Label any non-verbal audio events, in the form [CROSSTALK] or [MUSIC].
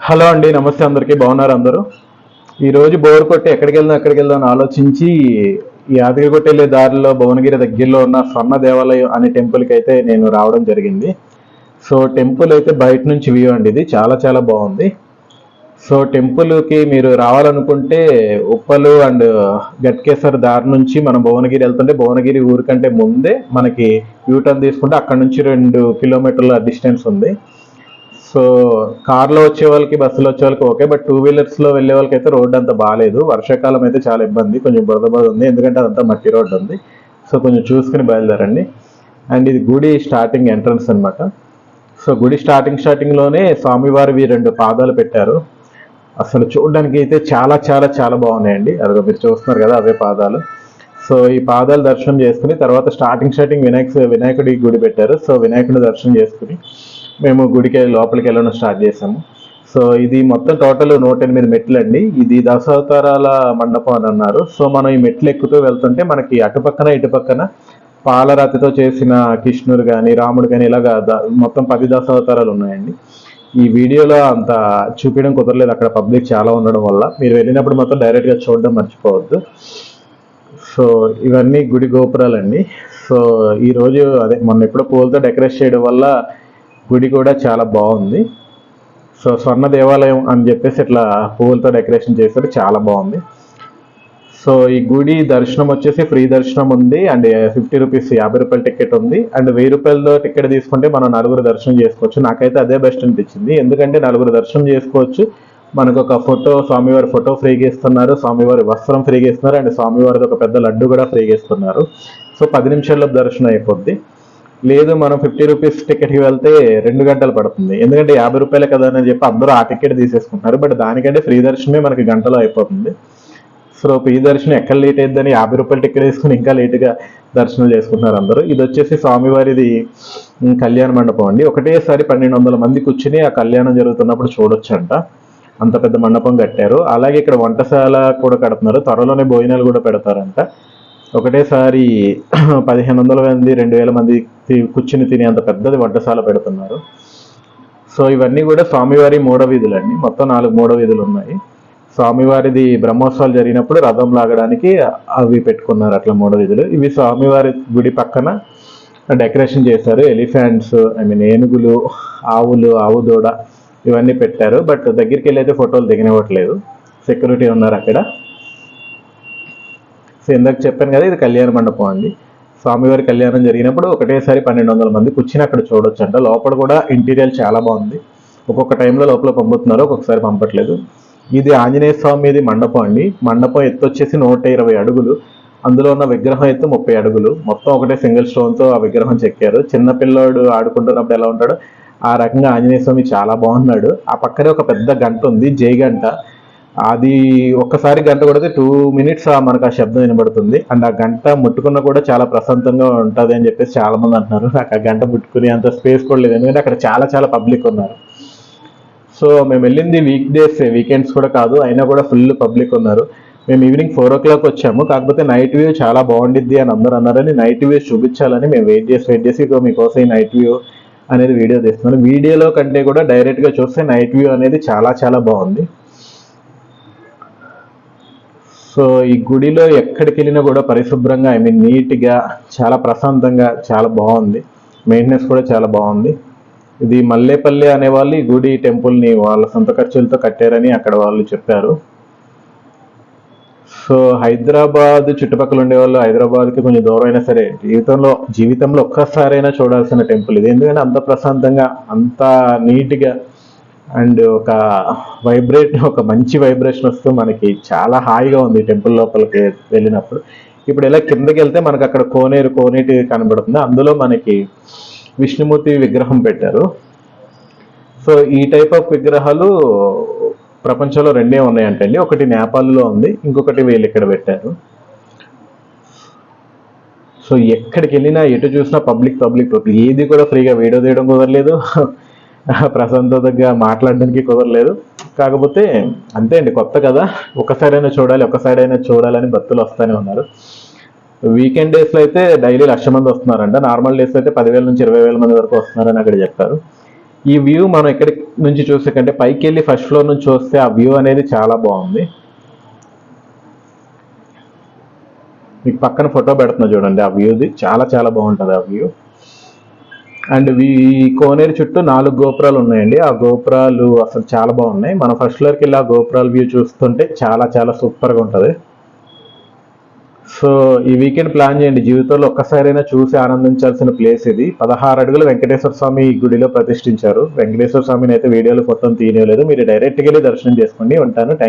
Hello అండి నమస్తే అందరికీ బాగున్నారు అందరూ? ఈరోజు బోర్ కొట్టి ఎక్కడికి వెళ్దాం ఎక్కడికి వెళ్దాం అని ఆలోచించి ఈ యాదగిరిగుట్ట వెళ్ళే దారిలో భువనగిరి దగ్గరలో ఉన్న స్వర్ణ దేవాలయం అనే టెంపుల్కి అయితే నేను రావడం జరిగింది. సో టెంపుల్ అయితే బయట నుంచి వ్యూ అండి ఇది చాలా చాలా బాగుంది. సో టెంపుల్కి మీరు రావాలనుకుంటే ఉప్పలు అండ్ గట్కేశ్వర్ దారి నుంచి మనం భువనగిరి వెళ్తుంటే భువనగిరి ఊరికంటే ముందే మనకి యూటర్న్ తీసుకుంటే అక్కడ నుంచి రెండు కిలోమీటర్ల డిస్టెన్స్ ఉంది. సో కార్లో వచ్చే వాళ్ళకి బస్సులో వచ్చే వాళ్ళకి ఓకే బట్ టూ వీలర్స్లో వెళ్ళే వాళ్ళకి అయితే రోడ్ అంత బాగాలేదు. వర్షాకాలం అయితే చాలా ఇబ్బంది కొంచెం బురద బురద ఉంది ఎందుకంటే అదంతా మట్టి రోడ్డు ఉంది. సో కొంచెం చూసుకుని బయలుదేరండి. అండ్ ఇది గుడి స్టార్టింగ్ ఎంట్రన్స్ అనమాట సో గుడి స్టార్టింగ్ స్టార్టింగ్లోనే స్వామివారివి రెండు పాదాలు పెట్టారు. అసలు చూడడానికి అయితే చాలా చాలా చాలా బాగున్నాయండి. అదిగో మీరు చూస్తున్నారు కదా అవే పాదాలు. సో ఈ పాదాలు దర్శనం చేసుకుని తర్వాత స్టార్టింగ్ స్టార్టింగ్ వినాయక వినాయకుడి గుడి పెట్టారు. సో వినాయకుడి దర్శనం చేసుకుని మేము గుడికి లోపలికి వెళ్ళడం స్టార్ట్ చేసాము సో ఇది మొత్తం టోటల్ నూట ఎనిమిది మెట్లు అండి ఇది దశావతారాల మండపం అని అన్నారు. సో మనం ఈ మెట్లు ఎక్కుతూ వెళ్తుంటే మనకి అటుపక్కన ఇటుపక్కన పాలరాతితో చేసిన కృష్ణుడు కానీ రాముడు కానీ ఇలాగా మొత్తం పది దశావతారాలు ఉన్నాయండి. ఈ వీడియోలో అంత చూపించడం కుదరలేదు. అక్కడ పబ్లిక్ చాలా ఉండడం వల్ల. మీరు వెళ్ళినప్పుడు మొత్తం డైరెక్ట్గా చూడడం మర్చిపోవద్దు. సో ఇవన్నీ గుడి గోపురాలండి. సో ఈరోజు అదే మొన్న ఎప్పుడో పూలతో డెకరేట్ చేయడం వల్ల గుడి కూడా చాలా బాగుంది. సో స్వర్ణ దేవాలయం అని చెప్పేసి ఇట్లా పువ్వులతో డెకరేషన్ చేశారు చాలా బాగుంది. సో ఈ గుడి దర్శనం వచ్చేసి ఫ్రీ దర్శనం ఉంది. అండ్ ఫిఫ్టీ రూపీస్ యాభై రూపాయల టికెట్ ఉంది. అండ్ వెయ్యి రూపాయలతో టికెట్ తీసుకుంటే మనం నలుగురు దర్శనం చేసుకోవచ్చు. నాకైతే అదే బెస్ట్ అనిపించింది. ఎందుకంటే నలుగురు దర్శనం చేసుకోవచ్చు. మనకు ఒక ఫోటో స్వామివారి ఫోటో ఫ్రీగా ఇస్తున్నారు. స్వామివారి వస్త్రం ఫ్రీగా ఇస్తున్నారు. అండ్ స్వామివారిది ఒక పెద్ద లడ్డు కూడా ఫ్రీగా ఇస్తున్నారు. సో పది నిమిషాల్లో దర్శనం అయిపోద్ది. లేదు మనం ఫిఫ్టీ రూపీస్ టికెట్కి వెళ్తే రెండు గంటలు పడుతుంది. ఎందుకంటే యాభై రూపాయలే కదా అని చెప్పి అందరూ ఆ టికెట్ తీసేసుకుంటున్నారు. బట్ దానికంటే ఫ్రీ దర్శనమే మనకి గంటలో అయిపోతుంది. సో ఫ్రీ దర్శనం ఎక్కడ లేట్ అయిద్దని యాభై రూపాయలు టికెట్ వేసుకుని ఇంకా లేటుగా దర్శనం చేసుకుంటున్నారు అందరూ. ఇది వచ్చేసి స్వామివారిది కళ్యాణ మండపం అండి. ఒకటేసారి పన్నెండు వందల మంది కూర్చుని ఆ కళ్యాణం జరుగుతున్నప్పుడు చూడొచ్చంట. అంత పెద్ద మండపం కట్టారు. అలాగే ఇక్కడ వంటశాల కూడా కడుతున్నారు. త్వరలోనే భోజనాలు కూడా పెడతారంట. ఒకటేసారి [CLEARS THROAT] పదిహేను వందల మంది రెండు వేల మంది తి- కూర్చుని తినే అంత పెద్దది వంటశాల పెడుతున్నారు. సో ఇవన్నీ కూడా స్వామివారి మూడో వీధులు అండి మొత్తం నాలుగు మూడో వీధులు ఉన్నాయి స్వామివారిది బ్రహ్మోత్సవాలు జరిగినప్పుడు రథం లాగడానికి అవి పెట్టుకున్నారు అట్లా మూడో వీధులు. ఇవి స్వామివారి గుడి పక్కన డెకరేషన్ చేశారు. ఎలిఫెంట్స్ ఐ మీన్ ఏనుగులు ఆవులు ఆవు దూడ ఇవన్నీ పెట్టారు. బట్ దగ్గరికి వెళ్ళి అయితే ఫోటోలు దిగనివ్వట్లేదు. సెక్యూరిటీ ఉన్నారు అక్కడ. సో ఇందాక చెప్పాను కదా ఇది కళ్యాణ మండపం అండి. స్వామివారి కళ్యాణం జరిగినప్పుడు ఒకటేసారి పన్నెండు వందల మంది కూర్చుని అక్కడ చూడొచ్చు అంట లోపల కూడా ఇంటీరియర్ చాలా బాగుంది. ఒక్కొక్క టైంలో లోపల పంపుతున్నారు ఒక్కొక్కసారి పంపట్లేదు. ఇది ఆంజనేయ స్వామిది మండపం అండి. మండపం ఎత్తు వచ్చేసి నూట ఇరవై అడుగులు. అందులో ఉన్న విగ్రహం ఎత్తు ముప్పై అడుగులు. మొత్తం ఒకటే సింగిల్ స్టోన్తో ఆ విగ్రహం చెక్కారు. చిన్న పిల్లోడు ఆడుకుంటున్నప్పుడు ఎలా ఉంటాడో ఆ రకంగా ఆంజనేయ స్వామి చాలా బాగున్నాడు. ఆ పక్కనే ఒక పెద్ద గంట ఉంది జై గంట. అది ఒక్కసారి గంట కొడితే టూ మినిట్స్ మనకు ఆ శబ్దం వినబడుతుంది. అండ్ ఆ గంట ముట్టుకున్న కూడా చాలా ప్రశాంతంగా ఉంటుంది అని చెప్పేసి చాలా మంది అంటున్నారు. నాకు ఆ గంట ముట్టుకునే అంత స్పేస్ కూడా లేదు. ఎందుకంటే అక్కడ చాలా చాలా పబ్లిక్ ఉన్నారు. సో మేము వెళ్ళింది వీక్ డేస్ వీకెండ్స్ కూడా కాదు అయినా కూడా ఫుల్ పబ్లిక్ ఉన్నారు. మేము ఈవినింగ్ ఫోర్ ఓ క్లాక్ వచ్చాము. కాకపోతే నైట్ వ్యూ చాలా బాగుండిద్ది అని అందరూ అన్నారని నైట్ వ్యూ చూపించాలని మేము వెయిట్ చేసి వెయిట్ చేసి మీకోసం ఈ నైట్ వ్యూ అనేది వీడియో తీస్తున్నాను వీడియోలో కంటే కూడా డైరెక్ట్గా చూస్తే నైట్ వ్యూ అనేది చాలా చాలా బాగుంది. సో ఈ గుడిలో ఎక్కడికి వెళ్ళినా కూడా పరిశుభ్రంగా ఐ మీన్ నీట్గా చాలా ప్రశాంతంగా చాలా బాగుంది. మెయింటెనెన్స్ కూడా చాలా బాగుంది. ఇది మల్లేపల్లి అనే వాళ్ళు ఈ గుడి టెంపుల్ని వాళ్ళ సొంత ఖర్చులతో కట్టారని అక్కడ వాళ్ళు చెప్పారు. సో హైదరాబాద్ చుట్టుపక్కల ఉండే వాళ్ళు హైదరాబాద్కి కొంచెం దూరం అయినా సరే జీవితంలో జీవితంలో ఒక్కసారైనా చూడాల్సిన టెంపుల్ ఇది. ఎందుకంటే అంత ప్రశాంతంగా అంత నీట్గా అండ్ ఒక వైబ్రేట్ ఒక మంచి వైబ్రేషన్ వస్తూ మనకి చాలా హాయిగా ఉంది టెంపుల్ లోపలికి వెళ్ళినప్పుడు. ఇప్పుడు ఇలా కిందకి వెళ్తే మనకు అక్కడ కోనేరు కోనేటి కనబడుతుంది. అందులో మనకి విష్ణుమూర్తి విగ్రహం పెట్టారు. సో ఈ టైప్ ఆఫ్ విగ్రహాలు ప్రపంచంలో రెండే ఉన్నాయంటండి. ఒకటి నేపాల్లో ఉంది ఇంకొకటి వీళ్ళు ఇక్కడ పెట్టారు. సో ఎక్కడికి వెళ్ళినా ఎటు చూసినా పబ్లిక్ పబ్లిక్ పబ్లిక్. ఏది కూడా ఫ్రీగా వీడియో తీయడం కుదరలేదు. [LAUGHS] ప్రశాంతతగా మాట్లాడడానికి కుదరలేదు. కాకపోతే అంతే అండి కొత్త కదా. ఒకసారైనా చూడాలి ఒకసారైనా చూడాలని భక్తులు వస్తూనే ఉన్నారు. వీకెండ్ డేస్లో అయితే డైలీ లక్ష మంది వస్తున్నారంట. నార్మల్ డేస్ అయితే పదివేల నుంచి ఇరవై వేల మంది వరకు వస్తున్నారని అక్కడ చెప్పారు. ఈ వ్యూ మనం ఎక్కడికి నుంచి చూసే కంటే పైకి వెళ్ళి ఫస్ట్ ఫ్లోర్ నుంచి చూస్తే ఆ వ్యూ అనేది చాలా బాగుంది. మీకు పక్కన ఫోటో పెడుతున్నా చూడండి ఆ వ్యూది చాలా చాలా బాగుంటుంది ఆ వ్యూ అండ్ ఈ కోనేరు చుట్టూ నాలుగు గోపురాలు ఉన్నాయండి. ఆ గోపురాలు అసలు చాలా బాగున్నాయి. మనం ఫస్ట్ ఫ్లోర్కి వెళ్ళి ఆ గోపురాల వ్యూ చూస్తుంటే చాలా చాలా సూపర్గా ఉంటుంది. సో ఈ వీకెండ్ ప్లాన్ చేయండి. జీవితంలో ఒక్కసారైనా చూసి ఆనందించాల్సిన ప్లేస్ ఇది. పదహారు అడుగులు వెంకటేశ్వర స్వామి ఈ గుడిలో ప్రతిష్ఠించారు. వెంకటేశ్వర స్వామిని అయితే వీడియోలు ఫోటో తీయలేదు మీరు డైరెక్ట్గా వెళ్ళి దర్శనం చేసుకోండి. ఉంటాను. థ్యాంక్